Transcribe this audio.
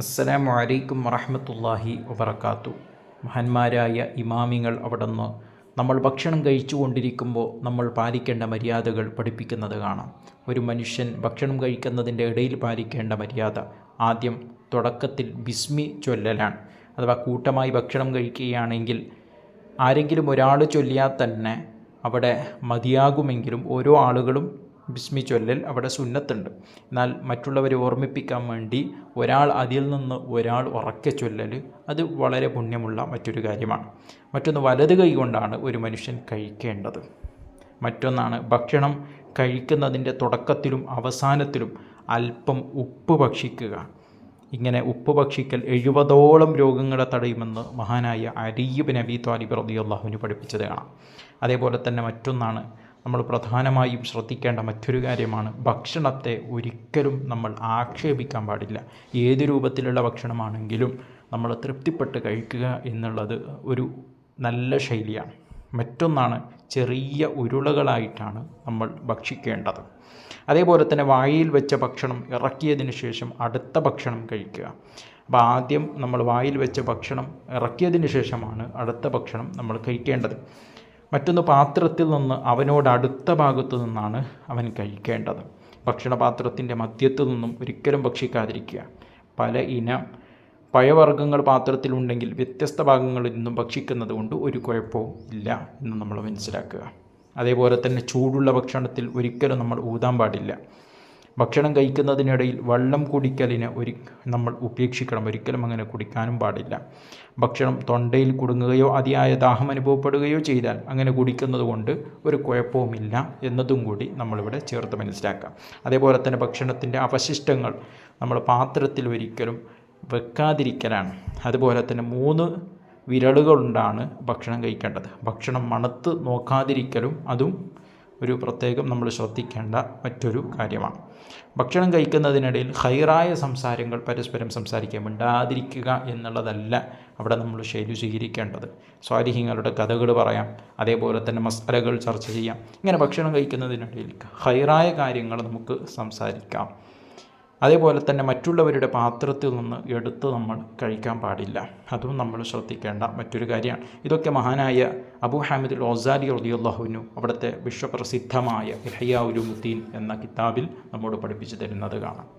അസ്സലാമു അലൈക്കും വറഹമത്തല്ലാഹി വബർക്കാത്തു മഹാന്മാരായ ഇമാമിങ്ങൾ അവിടുന്ന് നമ്മൾ ഭക്ഷണം കഴിച്ചുകൊണ്ടിരിക്കുമ്പോൾ നമ്മൾ പാലിക്കേണ്ട മര്യാദകൾ പഠിപ്പിക്കുന്നത് കാണാം. ഒരു മനുഷ്യൻ ഭക്ഷണം കഴിക്കുന്നതിന്റെ ഇടയിൽ പാലിക്കേണ്ട മര്യാദ ആദ്യം തുടക്കത്തിൽ ബിസ്മി ചൊല്ലലാണ്. അഥവാ കൂട്ടമായി ഭക്ഷണം കഴിക്കുകയാണെങ്കിൽ ആരെങ്കിലും ഒരാൾ ചൊല്ലിയാൽ തന്നെ അവിടെ മതിയാകുമെങ്കിലും ഓരോ ആളുകളും ബിസ്മി ചൊല്ലൽ അവിടെ സുന്നത്തുണ്ട്. എന്നാൽ മറ്റുള്ളവരെ ഓർമ്മിപ്പിക്കാൻ വേണ്ടി ഒരാൾ അതിൽ നിന്ന് ഒരാൾ ഉറക്കെ ചൊല്ലൽ അത് വളരെ പുണ്യമുള്ള മറ്റൊരു കാര്യമാണ്. മറ്റൊന്ന് വലത് കൈ കൊണ്ടാണ് ഒരു മനുഷ്യൻ കഴിക്കേണ്ടത്. മറ്റൊന്നാണ് ഭക്ഷണം കഴിക്കുന്നതിന്റെ തുടക്കത്തിലും അവസാനത്തിലും അല്പം ഉപ്പ് ഭക്ഷിക്കുക. ഇങ്ങനെ ഉപ്പ് ഭക്ഷിക്കൽ എഴുപതോളം രോഗങ്ങളെ തടയുമെന്ന് മഹാനായ അരീബ് നബി ത്വാലിബ് റദിയുള്ളാഹുവിന് പഠിപ്പിച്ചത് കാണാം. അതേപോലെ തന്നെ മറ്റൊന്നാണ് നമ്മൾ പ്രധാനമായും ശ്രദ്ധിക്കേണ്ട മറ്റൊരു കാര്യമാണ് ഭക്ഷണത്തെ ഒരിക്കലും നമ്മൾ ആക്ഷേപിക്കാൻ പാടില്ല. ഏത് രൂപത്തിലുള്ള ഭക്ഷണമാണെങ്കിലും നമ്മൾ തൃപ്തിപ്പെട്ട് കഴിക്കുക എന്നുള്ളത് ഒരു നല്ല ശൈലിയാണ്. മറ്റൊന്നാണ് ചെറിയ ഉരുളകളായിട്ടാണ് നമ്മൾ ഭക്ഷിക്കേണ്ടത്. അതേപോലെ തന്നെ വായിൽ വെച്ച ഭക്ഷണം ഇറക്കിയതിന് ശേഷം അടുത്ത ഭക്ഷണം കഴിക്കുക. അപ്പോൾ ആദ്യം നമ്മൾ വായിൽ വെച്ച ഭക്ഷണം ഇറക്കിയതിന് ശേഷമാണ് അടുത്ത ഭക്ഷണം നമ്മൾ കഴിക്കേണ്ടത്. മറ്റൊന്ന് പാത്രത്തിൽ നിന്ന് അവനോട് അടുത്ത ഭാഗത്തു നിന്നാണ് അവൻ കഴിക്കേണ്ടത്. ഭക്ഷണപാത്രത്തിന്റെ മധ്യത്തു നിന്നും ഒരിക്കലും ഭക്ഷിക്കാതിരിക്കുക. പല ഇനം പഴവർഗങ്ങൾ പാത്രത്തിലുണ്ടെങ്കിൽ വ്യത്യസ്ത ഭാഗങ്ങളിൽ നിന്നും ഭക്ഷിക്കുന്നത് കൊണ്ട് ഒരു കുഴപ്പവും ഇല്ല എന്ന് നമ്മൾ മനസ്സിലാക്കുക. അതേപോലെ തന്നെ ചൂടുള്ള ഭക്ഷണത്തിൽ ഒരിക്കലും നമ്മൾ ഊതാൻ പാടില്ല. ഭക്ഷണം കഴിക്കുന്നതിനിടയിൽ വെള്ളം കുടിക്കലിനെ ഒരു നമ്മൾ ഉപേക്ഷിക്കണം. ഒരിക്കലും അങ്ങനെ കുടിക്കാനും പാടില്ല. ഭക്ഷണം തൊണ്ടയിൽ കുടുങ്ങുകയോ അതിയായ ദാഹം അനുഭവപ്പെടുകയോ ചെയ്താൽ അങ്ങനെ കുടിക്കുന്നത് കൊണ്ട് ഒരു കുഴപ്പവുമില്ല എന്നതും കൂടി നമ്മളിവിടെ ചേർത്ത് മനസ്സിലാക്കാം. അതേപോലെ തന്നെ ഭക്ഷണത്തിന്റെ അവശിഷ്ടങ്ങൾ നമ്മൾ പാത്രത്തിൽ ഒരിക്കലും വെക്കാതിരിക്കലാണ്. അതുപോലെ തന്നെ മൂന്ന് വിരലുകൊണ്ടാണ് ഭക്ഷണം കഴിക്കേണ്ടത്. ഭക്ഷണം മണത്ത് നോക്കാതിരിക്കലും അതും ഒരു പ്രത്യേകം നമ്മൾ ശ്രദ്ധിക്കേണ്ട മറ്റൊരു കാര്യമാണ്. ഭക്ഷണം കഴിക്കുന്നതിനിടയിൽ ഹൈറായ സംസാരങ്ങൾ പരസ്പരം സംസാരിക്കുക മിണ്ടാതിരിക്കുക എന്നുള്ളതല്ല അവിടെ നമ്മൾ ശൈലി സ്വീകരിക്കേണ്ടത്. സ്വാരിഹ്യങ്ങളുടെ കഥകൾ പറയാം അതേപോലെ തന്നെ മസാലകൾ ചർച്ച ചെയ്യാം. ഇങ്ങനെ ഭക്ഷണം കഴിക്കുന്നതിനിടയിൽ ഹൈറായ കാര്യങ്ങൾ നമുക്ക് സംസാരിക്കാം. അതേപോലെ തന്നെ മറ്റുള്ളവരുടെ പാത്രത്തിൽ നിന്ന് എടുത്ത് നമ്മൾ കഴിക്കാൻ പാടില്ല. അതും നമ്മൾ ശ്രദ്ധിക്കേണ്ട മറ്റൊരു കാര്യമാണ്. ഇതൊക്കെ മഹാനായ അബു ഹാമിദുൽ ഓസാലി റദിയുള്ളാഹുവിനു അവിടുത്തെ വിശ്വപ്രസിദ്ധമായ ഇഹയാ ഉലുമുദ്ദീൻ എന്ന കിതാബിൽ നമ്മോട് പഠിപ്പിച്ചു തരുന്നത് കാണാം.